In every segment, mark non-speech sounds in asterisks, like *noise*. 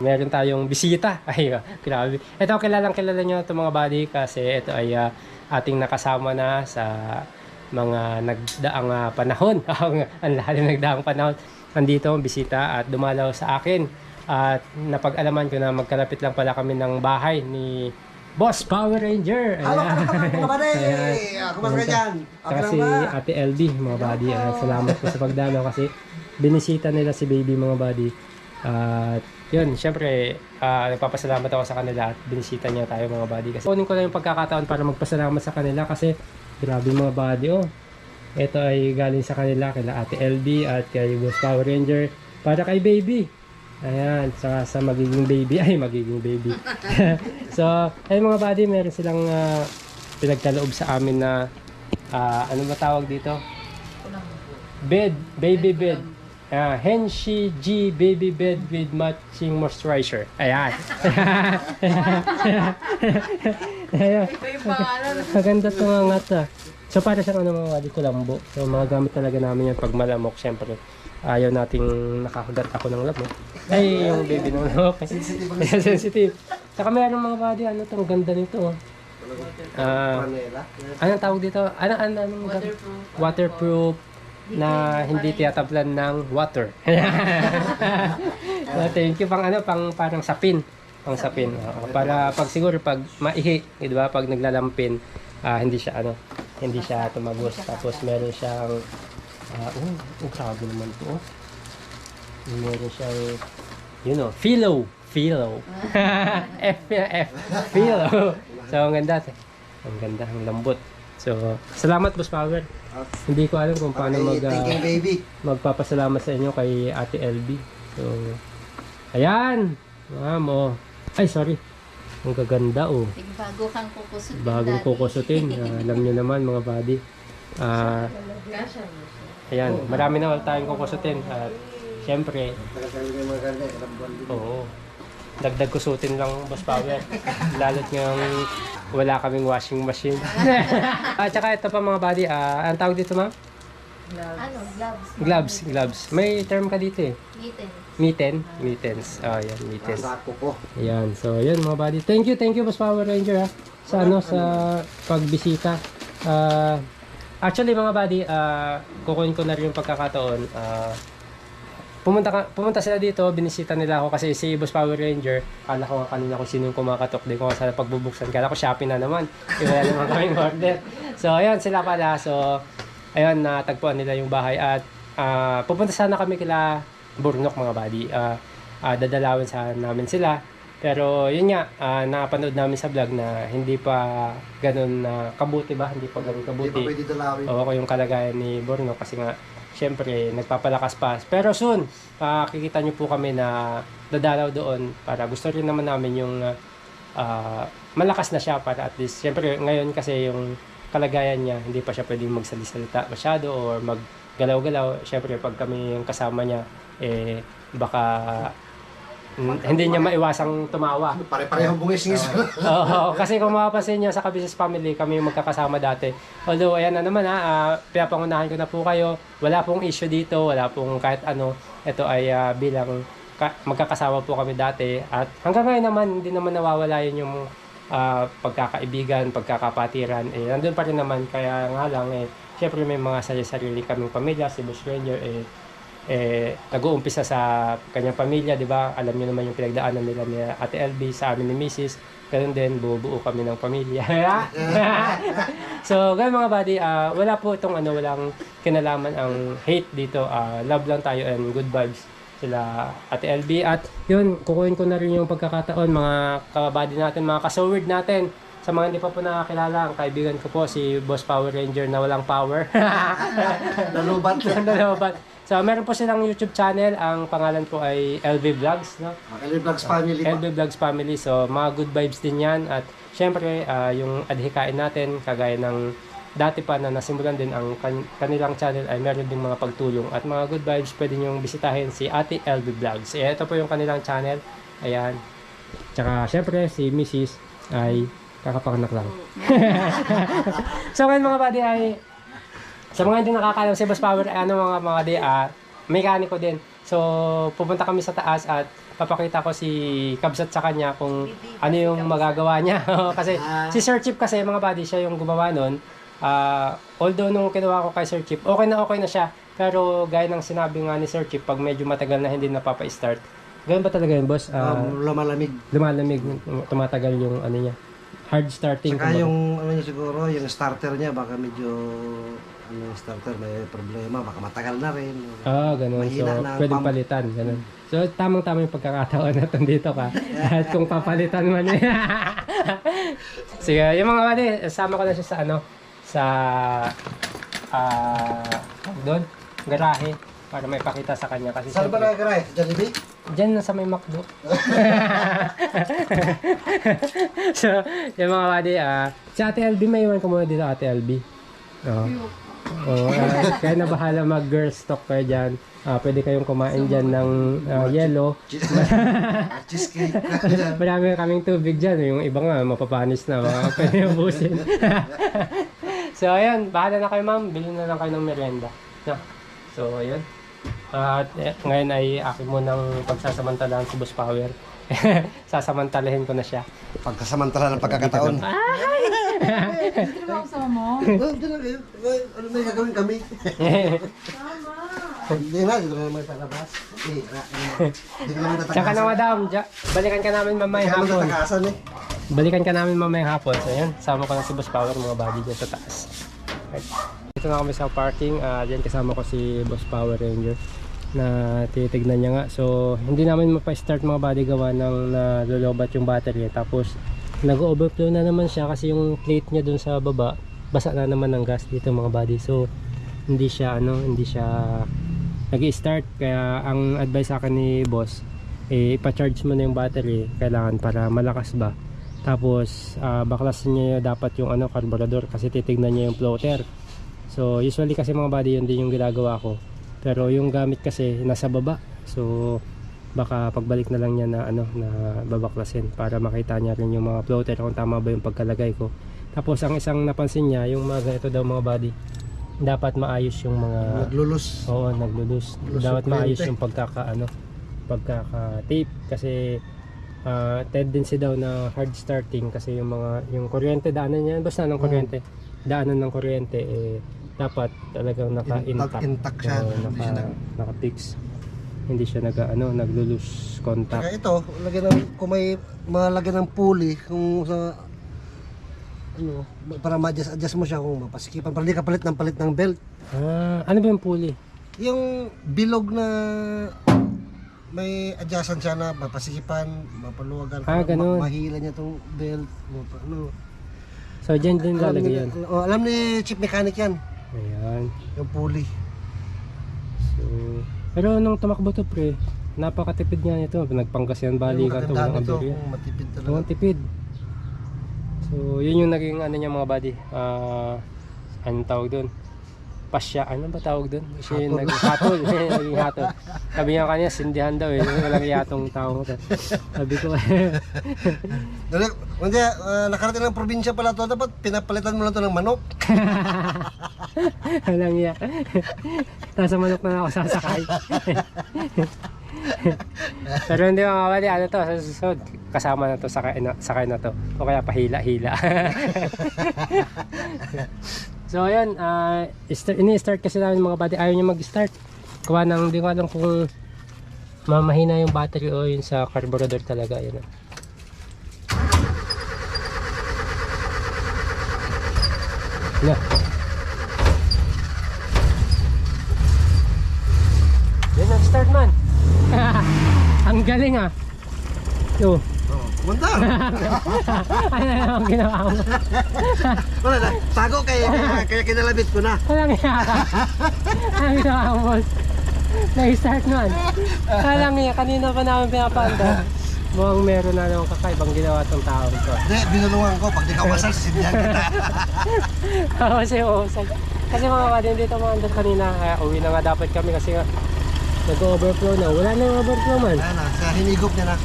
meron tayong bisita. *laughs* Ay, ah, grabe. Ito, kilalang kilala nyo ito mga buddy kasi ito ay ah, ating nakasama na sa mga nagdaang ah, panahon. *laughs* Ang ang lalim nagdaang panahon. Nandito ang bisita at dumalaw sa akin. At napag-alaman ko na magkalapit lang pala kami ng bahay ni Boss Power Ranger. *laughs* Buddy! Ayan. Ako ba ka dyan? Saka si? Ate LB, mga buddy. Ah, salamat po sa pagdalaw kasi binisita nila si baby, mga buddy. At yun, syempre, ah, nagpapasalamat ako sa kanila at binisita niya tayo, mga buddy. Kasi kunin ko lang yung pagkakataon para magpasalamat sa kanila kasi grabe mga buddy, oh. Ito ay galing sa kanila, kila Ate LB at kay Boss Power Ranger para kay baby. Ayan, sa, sa magiging baby. *laughs* Ay, magiging baby. *laughs* so, ayun mga buddy, meron silang ah, pinagkaloob sa amin na ah, ano ba tawag dito? Bed, baby bed. Ah, Henshi G baby bed with matching moisturizer. Ayan. Ayan. Maganda ito nga nga ta. So para sa ano mga wali kulambo. So mga gamit talaga namin yan pag malamok. Siyempre, ayaw nating nakakugat ako ng lamok. Ay, yung baby ng lamok. *laughs* Sensitive sensitive. Saka meron mga body, ano to, ang ganda nito. Oh. Ah, Manila. anong tawag dito? Ano, ano, anong Waterproof. waterproof na hindi tiyatablan ng water. *laughs* so, thank you pang ano, pang parang sapin. Pang sapin. Oo, para pag siguro pag maihi, di ba, pag naglalampin, ah, hindi siya ano, hindi siya tumagos. Tapos meron siyang ah, oh, oh, grabe naman to. Oh. Meron siyang you know, philo, philo. *laughs* *laughs* F F, philo. So, ang ganda. Ang ganda, ang lambot. So, salamat Boss Power. Hindi ko alam kung paano mag, ah, thinking baby. magpapasalamat sa inyo kay Ate LB. So, ayan. Ma'am, oh. Ay, sorry. Ang gaganda, oh. Bago kang kukusutin. Bagong daddy. kukusutin. *laughs* Ah, alam niyo naman, mga buddy. Ah, ayan. Marami na tayong kukusutin. At, syempre, Tagal-tagal yung mga ganda. Ilang buwan din. oo. Dagdag kusutin lang, Boss Power. *laughs* Lalo't ngayong wala kaming washing machine. *laughs* At saka ito pa mga buddy, ah, ang tawag dito, ma'am? Ano? Gloves. Gloves, gloves. May term ka dito eh. Mitten. Mitten, mittens. Oh, yan, mittens. Nasako ko. Ayan, so yun mga buddy. Thank you, thank you Boss Power Ranger ha. Sa ano, sa pagbisita. Ah, actually mga buddy, ah kukunin ko na rin yung pagkakataon. Ah, pumunta, ka, pumunta sila dito, binisita nila ako kasi si Boss Power Ranger, kala ko nga kanina kung sino yung kumakatok, di ko sa pagbubuksan. Kala ko Shopee na naman. Iwala naman *laughs* kaming order. So ayun, sila pala. So ayun, natagpuan nila yung bahay at ah, pupunta sana kami kila Burnok mga buddy. Ah, ah, dadalawin sa namin sila. Pero yun nga, ah, napanood namin sa vlog na hindi pa ganun na kabuti ba? Hindi pa ganun Hindi pa kabuti. pwede dalawin. Oo, yung kalagayan ni Borno kasi nga, syempre, nagpapalakas pa. Pero soon, makikita nyo po kami na dadalaw doon para gusto rin naman namin yung ah, ah, malakas na siya para at least, syempre, ngayon kasi yung kalagayan niya, hindi pa siya pwedeng magsalita masyado or maggalaw-galaw. Syempre, pag kami yung kasama niya, eh, baka mm, hindi niya maiwasang tumawa. Pare-parehong bungis-ngis. *laughs* Oo, kasi kung mapapansin nyo sa Kabisnes Family, kami yung magkakasama dati. Although, ayan na naman ha, ah, pinapangunahan ko na po kayo. Wala pong issue dito, wala pong kahit ano. Ito ay ah, bilang ka- magkakasama po kami dati. At hanggang ngayon naman, hindi naman nawawala yun yung ah, pagkakaibigan, pagkakapatiran. Eh, nandun pa rin naman, kaya nga lang, eh, syempre may mga sarili kaming pamilya, si Bush Ranger, eh, eh, nag-uumpisa sa kanyang pamilya, di ba? Alam niyo naman yung pinagdaanan nila ni Ate LB sa amin ni Mrs. Ganun din, buo-buo kami ng pamilya. *laughs* so, ganun mga buddy, ah, wala po itong ano, walang kinalaman ang hate dito. Ah, love lang tayo and good vibes sila Ate LB. At yun, kukuhin ko na rin yung pagkakataon, mga kabady natin, mga kasoward natin. Sa mga hindi pa po nakakilala, ang kaibigan ko po si Boss Power Ranger na walang power. *laughs* Nalubat. Nalaban. *laughs* So, meron po silang YouTube channel. Ang pangalan po ay LV Vlogs, no? Makali Vlogs family. LV Vlogs Family. So, mga good vibes din yan. At, syempre, ah, yung adhikain natin, kagaya ng dati pa na nasimulan din ang kan- kanilang channel ay meron ding mga pagtulong. At mga good vibes, pwede nyo bisitahin si Ate LV Vlogs. Eh, ito po yung kanilang channel. Ayan. Tsaka, syempre, si Mrs. ay kakapanganak lang. *laughs* so, ngayon mga buddy ay sa mga hindi nakakalam si Boss Power, ay ano mga mga di, ah, mekaniko din. So, pupunta kami sa taas at papakita ko si Kabsat sa kanya kung ano yung magagawa niya. *laughs* kasi Ah. si Sir Chip kasi mga buddy, siya yung gumawa nun. Ah, although nung kinuha ko kay Sir Chip, okay na okay na siya. Pero gaya ng sinabi nga ni Sir Chip, pag medyo matagal na hindi napapa-start, ganun ba talaga yun, boss? Ah, Um, lumalamig. lumalamig, tumatagal yung ano niya. Hard starting. Saka yung ano niya siguro, yung starter niya baka medyo ano yung starter may problema, baka matagal na rin. Ah, ganun. So, na pwedeng pump. palitan. Ganun. So, tamang-tama yung pagkakataon na dito ka. *laughs* At kung papalitan man eh. *laughs* Sige, yung mga kani, sama ko na siya sa ano, sa, ah, tawag doon, garahe. Para may pakita sa kanya. Kasi Saan ba syempre- nagkaray? Jollibee? Diyan na sa may McDo. *laughs* so, yung mga buddy, ah, si Ate LB, may iwan ko muna dito, Ate LB. Oo. Oh, ah, kaya na bahala mag girl stock kayo dyan. Ah, pwede kayong kumain dyan ng ah, yellow. Cheesecake. *laughs* Marami kaming tubig dyan. Yung iba nga, mapapanis na. Baka *laughs* pwede ubusin. so, ayan. Bahala na kayo, ma'am. Bilhin na lang kayo ng merienda. No? So, ayun. At eh, ngayon ay akin mo ng pagsasamantalahan si Boss Power. *laughs* Sasamantalahin ko na siya. Pagkasamantala ng pagkakataon. Hindi naman ako sama mo. Ano na yung gagawin kami? Hindi na, dito na naman sa labas. Ko naman Tsaka na, tatakasan. madam. Balikan ka namin mamayang naman hapon. tatakasan eh. Balikan ka namin mamayang hapon. So, ayan. Sama ko na si Boss Power, mga body dyan sa taas. Right. Dito na kami sa parking. Ah, diyan kasama ko si Boss Power Ranger na titignan niya nga. So, hindi namin mapa-start mga body gawa ng nalolobat yung battery. Tapos, nag-overflow na naman siya kasi yung plate niya dun sa baba, basa na naman ng gas dito mga body. So, hindi siya ano, hindi siya nag-start. Kaya ang advice sa akin ni boss, eh, ipa-charge mo na yung battery kailangan para malakas ba. Tapos, ah, baklasin niya dapat yung ano, carburetor kasi titignan niya yung floater. So, usually kasi mga body yun din yung ginagawa ko. Pero yung gamit kasi nasa baba. So, baka pagbalik na lang niya na ano na babaklasin para makita niya rin yung mga floater kung tama ba yung pagkalagay ko. Tapos ang isang napansin niya, yung mga ganito daw mga body, dapat maayos yung mga Naglulus. Oo, naglulus. Lulus Dapat maayos yung pagkaka ano, pagkaka-tape kasi ah, tendency daw na hard starting kasi yung mga yung kuryente daanan niya basta ng kuryente. Daanan ng kuryente eh dapat talagang naka-intact. Intact- siya, hindi naka, siya nag- naka-fix. Hindi siya nag ano, naglulus Saka contact. ito, lagyan ng, kung may malagyan ng pulley, kung sa ano, para ma-adjust adjust mo siya kung mapasikipan para hindi ka palit ng palit ng belt. Ah, ano ba yung pulley? Yung bilog na may adjustan siya na mapasikipan, mapaluwagan, Ah, ganun. ma- mahila niya tong belt. Mapa, ano. So, dyan din lalagay yan. oh, alam ni chief mechanic yan, Ayan. yung pulley. So, pero nung tumakbo to pre, napakatipid nga nito. Nagpanggas yan bali ka to. kung matipid talaga. Walang tipid. So, yun yung naging ano niya mga buddy. Ah, anong tawag doon? Pasya, ano ba tawag doon? Siya yung Hatol. naging hatol. *laughs* Sabi niya kanya, sindihan daw eh. Walang yatong tao. Sabi ko, *laughs* Dali, hindi, ah, nakarating ng probinsya pala to, dapat pinapalitan mo lang to ng manok. *laughs* walang iya. Tapos sa manok na ako sasakay. Pero hindi mga buddy, ano to, sa susunod, kasama na to, sakay na, sakay na to. O kaya pahila-hila. So ayun, uh, ini-start kasi namin mga buddy, ayaw niya mag-start. Kuha nang, hindi ko alam kung mamahina yung battery o yun sa carburetor talaga. Yun. ah. Na. Yan ang start man. *laughs* ang galing ah. Yo, Kumanda. *laughs* ano na ang ginawa mo? *laughs* Wala na, tago kaya, kaya, kaya kinalabit ko na. Walang iya. Ang ginawa mo, boss. Nag-start man. Alam niya, kanina pa namin pinapanda. Mukhang meron na naman kakaibang ginawa tong tao ko. Hindi, binulungan ko, pag di ka umasal, sisindihan kita. *laughs* kasi usag. Kasi mga kadin dito mga andar kanina, kaya uwi na nga dapat kami kasi nga nag-overflow na. Wala na yung overflow man. Wala na, sa hinigop niya na.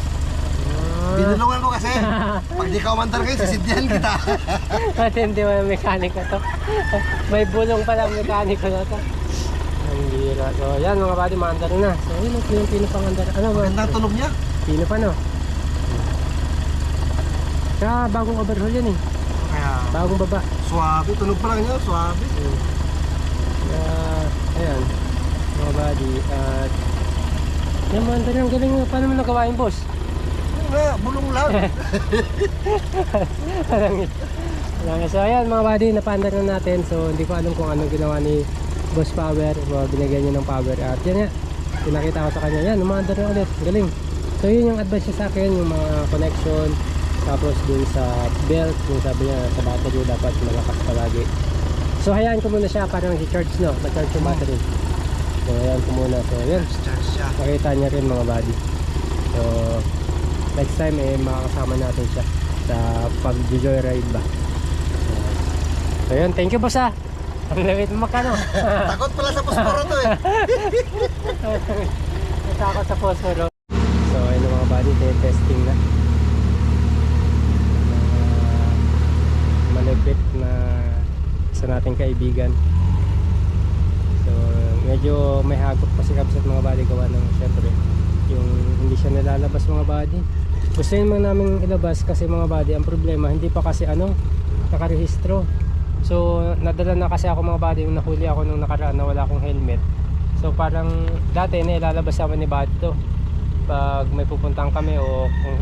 Binulungan ko kasi, pag di ka umandar kayo, sisindihan kita. *laughs* Matindi mo yung mechanic na to. May bulong pala ang mekaniko na to. Ang bira. So yan mga buddy, maandar na. So yun, yung pinapangandar. Ano ba? Magandang tunog niya. Pino pa no? Kaya bagong overhaul yan eh. Kaya, Bagong baba. swabe. Tunog pa lang yun, swabe. Kaya, ayan. Mga buddy. At, yan mga ang galing. Paano mo nagawa yung boss? Nga, bulong lang. *laughs* Parang- So ayan mga buddy, napaandar na natin. So hindi ko alam kung ano ginawa ni Boss Power. So binigyan niya ng power. At yan nga, pinakita ko sa kanya. Yan, umaandar na ulit. Galing. So yun yung advice niya sa akin, yung mga connection. Tapos dun sa belt, yung sabi niya sa battery dapat malakas palagi. So hayaan ko muna siya parang i-charge no, ma-charge yung battery. So hayaan ko muna. So yan, makita niya rin mga buddy. So next time eh makakasama natin siya sa pag-joyride ba. So yun, thank you boss ah. Ang lawit mo magkano. *laughs* Takot pala sa posporo to eh. *laughs* Natakot sa phosphoro. So ayun mga buddy, testing na. Mga malupit na isa nating kaibigan. So medyo may hagok pa si Kabs at mga buddy gawa ng syempre yung hindi siya nalalabas mga buddy. Gusto yun man namin ilabas kasi mga buddy ang problema hindi pa kasi ano nakarehistro. So nadala na kasi ako mga buddy yung nahuli ako nung nakaraan na wala akong helmet. So parang dati na ilalabas naman ni buddy to pag may pupuntahan kami o kung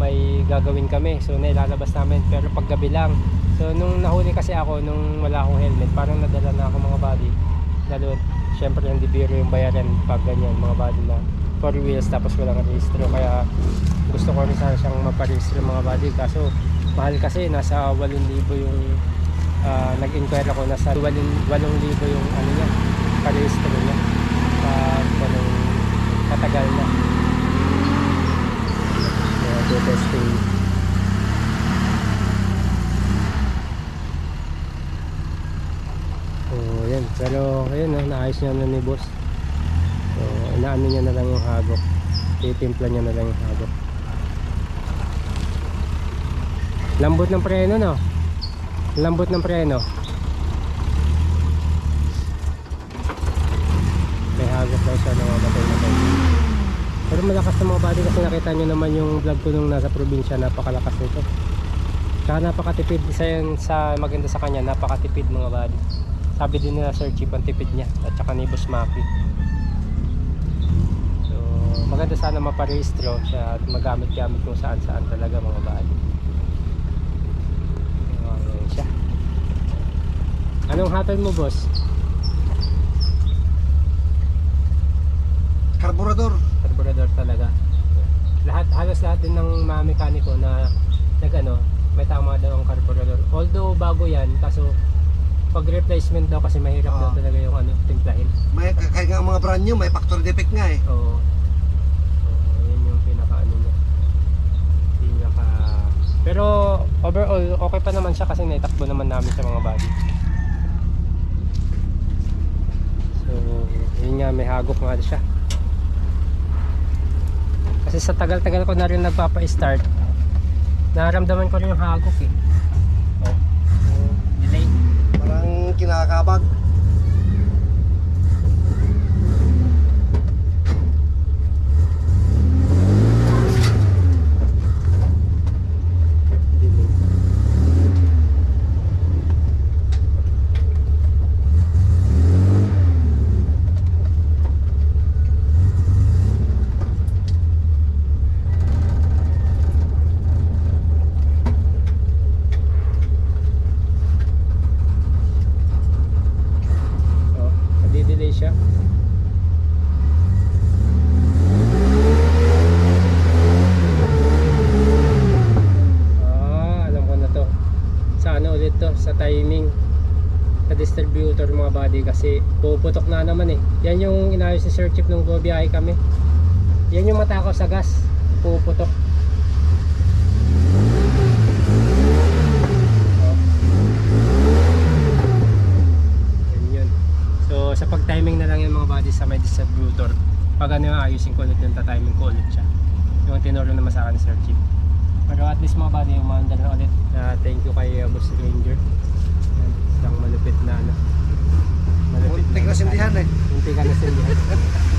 may gagawin kami so nailalabas namin pero pag gabi lang so nung nahuli kasi ako nung wala akong helmet parang nadala na ako mga body lalo syempre hindi biro yung bayaran pag ganyan mga body na 4 wheels tapos walang rehistro kaya gusto ko rin sana siyang maparehistro mga body. Kaso mahal kasi nasa 8,000 yung ah, nag-inquire ako nasa 8,000 yung ano niya parehistro niya. Pag ganun matagal na. Kaya testing Oh, yan. Pero, ayun, no, naayos niya na ni boss. So, inaano niya na lang yung hagok. Titimpla niya na lang yung hagok. Lambot ng preno, no? Lambot ng preno. May hagok daw siya na mamatay na tayo. Pero malakas na mga body kasi nakita nyo naman yung vlog ko nung nasa probinsya. Napakalakas nito. Tsaka napakatipid. Isa yun sa maganda sa kanya. Napakatipid mga body. Sabi din nila Sir Chip ang tipid niya. At saka ni Boss Maki. Maganda sana maparehistro at magamit-gamit kung saan-saan talaga mga body. Ayan siya. Anong hatol mo boss? Karburador. carburetor talaga. Lahat halos lahat din ng mga mekaniko na nag ano, may tama daw ang carburetor. Although bago 'yan, kaso pag replacement daw kasi mahirap daw Oo. talaga yung ano, timplahin. May kaya nga mga brand new, may factory defect nga eh. Oo. So, yun yung pinaka ano niya. Pinaka Pero overall okay pa naman siya kasi naitakbo naman namin sa mga body. So, yun nga may hagok nga siya. Kasi sa tagal-tagal ko na rin nagpapa-start, naramdaman ko rin yung hagok eh. Oh. So, delay. Parang kinakabag. delay. Oh, nadi-delay siya. Ah, alam ko na to. Sa ano ulit to? Sa timing. Sa distributor mga body kasi puputok na naman eh. Yan yung inayos ni Sir Chip nung bubiyahe kami. Yan yung matakaw sa gas. Puputok. Yan. So sa pag-timing na lang yung mga body sa may distributor. Pag ano yung ayusin ko ulit yung ta-timing ko ulit siya. Yung tinuro naman sa akin ni Sir Chip. Pero at least mga body, umandar na ulit. Ah, thank you kay uh, Boss Ranger. Isang malupit na ano. Muntik na sindihan eh. Muntik ka na sindihan. *laughs*